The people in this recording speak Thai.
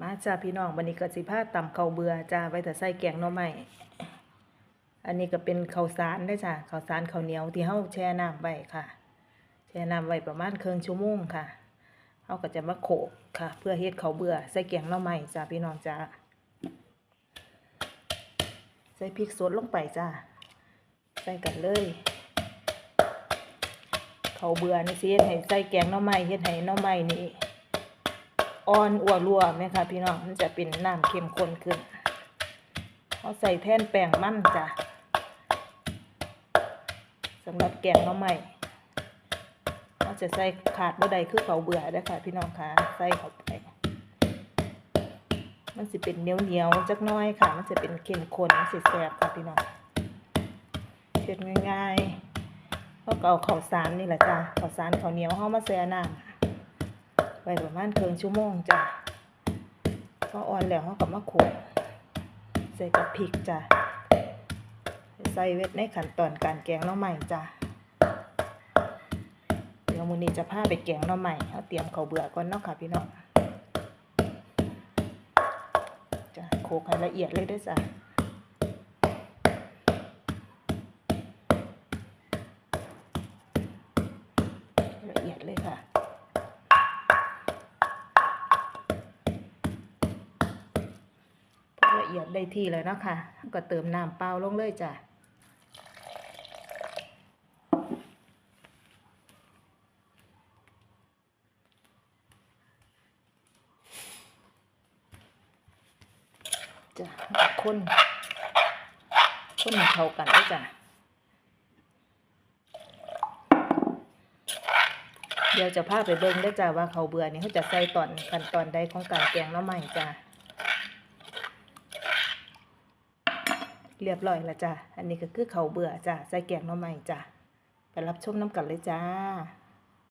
มาจ้าพี่น้องวันนี้ก็สิพาตำข้าวเบื่อจ้าไว้แต่ใส่แกงหน่อไม้อันนี้ก็เป็นข้าวสารได้จ้าข้าวสารข้าวเหนียวที่เฮาแช่น้ำไว้ค่ะ แช่น้ำไว้ประมาณครึ่งชั่วโมงค่ะเฮาก็จะมาโขกค่ะ เพื่อเฮ็ดข้าวเบื่อใส่แกงหน่อไม้จ้าพี่น้องจ้าใส่พริกสดลงไปจ้าใส่กันเลยเขาเบื่อนี่สิเฮ็ดให้ใส่แกงหน่อไม้เฮ็ดให้หน่อไม้นี่ อ่อนอัวรัวไหมคะพี่น้องมันจะเป็นน้ำเข้มข้นขึ้นเอาใส่แท่นแป้งมั่นจ้ะสำหรับแกงน้ำใหม่เราจะใส่ขาดบ่ใดคือเขาเบื่อได้ค่ะ พี่น้องค่ะใส่เข้าไปมันสิเป็นเหนียวเหนียวๆจักน้อยค่ะ มันจะเป็นเข้มข้นมันสิแซ่บค่ะพี่น้องเฮ็ดง่ายๆเราก็เอาข้าวสารนี่แหละจ้ะข้าวสารข้าวเหนียวเฮามาแช่น้ำ ไว้ประมาณครึ่งชั่วโมงจ้ะพออ่อนแล้วเขาก็มาขลกใส่กับพริกจ้ะใส่เวทในขั้นตอนการแกงน่อใหม่จ้ะเดี๋ยวมือนี้จะพาไปแกงน่อใหม่เอาเตรียมข้าวเบื่อก่อนเนาะค่ะพี่น้องจ้ะโขลกให้ละเอียดเลยด้วยจ้ะละเอียดเลยค่ะ พ เอียดได้ที่เลยเนาะค่ะก็เติมน้ำเปล่าลงเลยจ้ะจ้ะคนคนให้เข้ากันเลยจ้ะเดี๋ยวจะพาไปเบิ่งได้จ้ะว่าเขาเบื่อนี่เขาจะใส่ตอนขั้นตอนใดของการแกงหน้ำใหม่จ้ะ เรียบร้อยแล้วจ้ะ อันนี้ก็คือเขาเบื่อจ้ะ ใส่แกงหน้ำใหม่จ้ะ ไปรับชมน้ำกันเลยจ้า